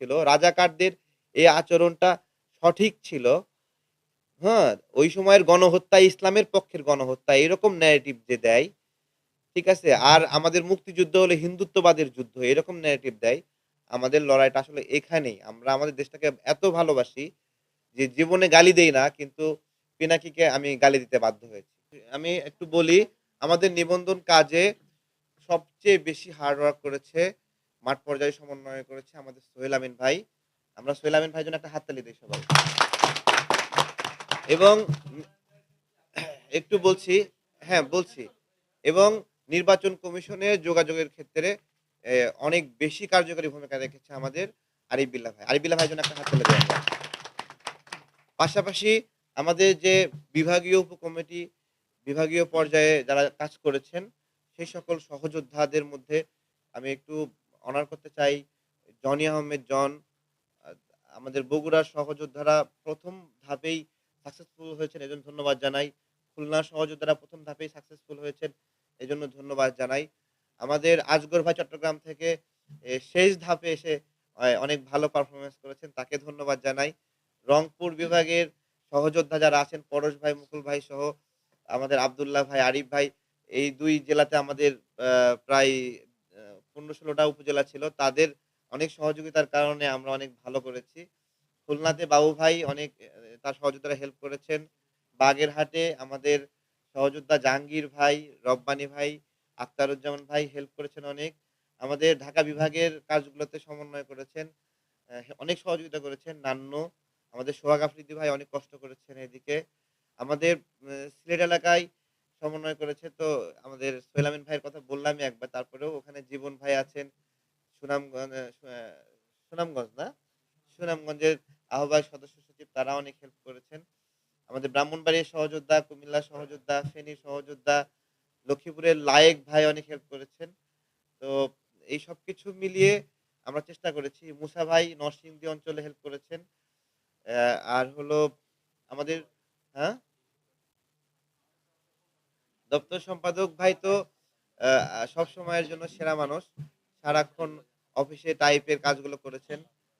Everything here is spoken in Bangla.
ছিল, রাজাকারদের এই আচরণটা সঠিক ছিল। হ্যাঁ ওই সময়ের গণহত্যা ইসলামের পক্ষের গণহত্যা, এরকম ন্যারেটিভ যে দেয়, ঠিক আছে? আর আমাদের মুক্তিযুদ্ধ হলো হিন্দুত্ববাদের যুদ্ধ, এরকম ন্যারেটিভ দেয়। আমাদের লড়াইটা আসলে এখানেই। আমরা আমাদের দেশটাকে এত ভালোবাসি যে জীবনে গালি দেই না, কিন্তু পিনাকিকে আমি গালি দিতে বাধ্য হয়েছি। আমি একটু বলি, আমাদের নিবন্ধন কাজে সবচেয়ে বেশি হার্ড ওয়ার্ক করেছে মাঠ পর্যায়ে সমন্বয় করেছে আমাদের সোহেল আমিন ভাই। আমরা সোহেল আমিন ভাই জন্য একটা হাততালি দিই সবাই। এবং একটু বলছি হ্যাঁ বলছি। এবং নির্বাচন কমিশনের যোগাযোগের ক্ষেত্রে অনেক বেশি কার্যকরী ভূমিকা রেখেছে আমাদের আরিফ বিল্লাহ ভাই। আরিফ বিল্লাহ ভাই জন্য একটা হাততালি দিই আমরা। পাশাপাশি আমাদের যে বিভাগীয় উপকমিটি, বিভাগীয় পর্যায়ে যারা কাজ করেছেন, সেই সকল সহযোদ্ধাদের মধ্যে আমি একটু অনার করতে চাই। জনি আহমেদ, জন আমাদের বগুড়ার সহযোদ্ধারা প্রথম ধাপেই সাকসেসফুল হয়েছেন, এজন্য ধন্যবাদ জানাই। খুলনার সহযোদ্ধারা প্রথম ধাপেই সাকসেসফুল হয়েছেন, এজন্য ধন্যবাদ জানাই। আমাদের আজগর ভাই চট্টগ্রাম থেকে শেষ ধাপে এসে অনেক ভালো পারফরমেন্স করেছেন, তাকে ধন্যবাদ জানাই। রংপুর বিভাগের সহযোদ্ধা যারা আছেন, পরশ ভাই, মুকুল ভাই সহ, আমাদের আবদুল্লাহ ভাই, আরিফ ভাই, এই দুই জেলাতে আমাদের প্রায় পনেরো ষোলোটা উপজেলা ছিল, তাদের অনেক সহযোগিতার কারণে আমরা অনেক ভালো করেছি। খুলনাতে বাবু ভাই অনেক, তার সহযোদ্ধারা হেল্প করেছেন। বাগেরহাটে আমাদের সহযোদ্ধা জাহাঙ্গীর ভাই, রব্বানী ভাই আখতারুজ্জামান ভাই হেল্প করেছেন অনেক। আমাদের ঢাকা বিভাগের কাজগুলোতে সমন্বয় করেছেন অনেক সহযোগিতা করেছেন। নান্ন, আমাদের সোহাগ আফ্রিদি ভাই অনেক কষ্ট করেছেন এদিকে। আমাদের সিলেট এলাকায় সমন্বয় করেছে। তো আমাদের সোহেল ভাইয়ের কথা বললামই একবার। তারপরেও ওখানে জীবন ভাই আছেন সুনামগঞ্জ সুনামগঞ্জ না? সুনামগঞ্জের আহ্বায়ক সদস্য সচিব তারা অনেক হেল্প করেছেন। আমাদের ব্রাহ্মণবাড়ির সহযোদ্ধা কুমিল্লা সহযোদ্ধা ফেনী সহযোদ্ধা, লক্ষ্মীপুরের লায়েক ভাই অনেক হেল্প করেছেন। তো এই সব কিছু মিলিয়ে আমরা চেষ্টা করেছি। মুসা ভাই নরসিংদী অঞ্চলে হেল্প করেছেন। আর হলো আমাদের হ্যাঁ? দপ্তর সম্পাদক ভাই তো সব সময়ের জন্য সেরা মানুষ। সারাক্ষণ অফিসে টাইপের কাজগুলো করেছেন।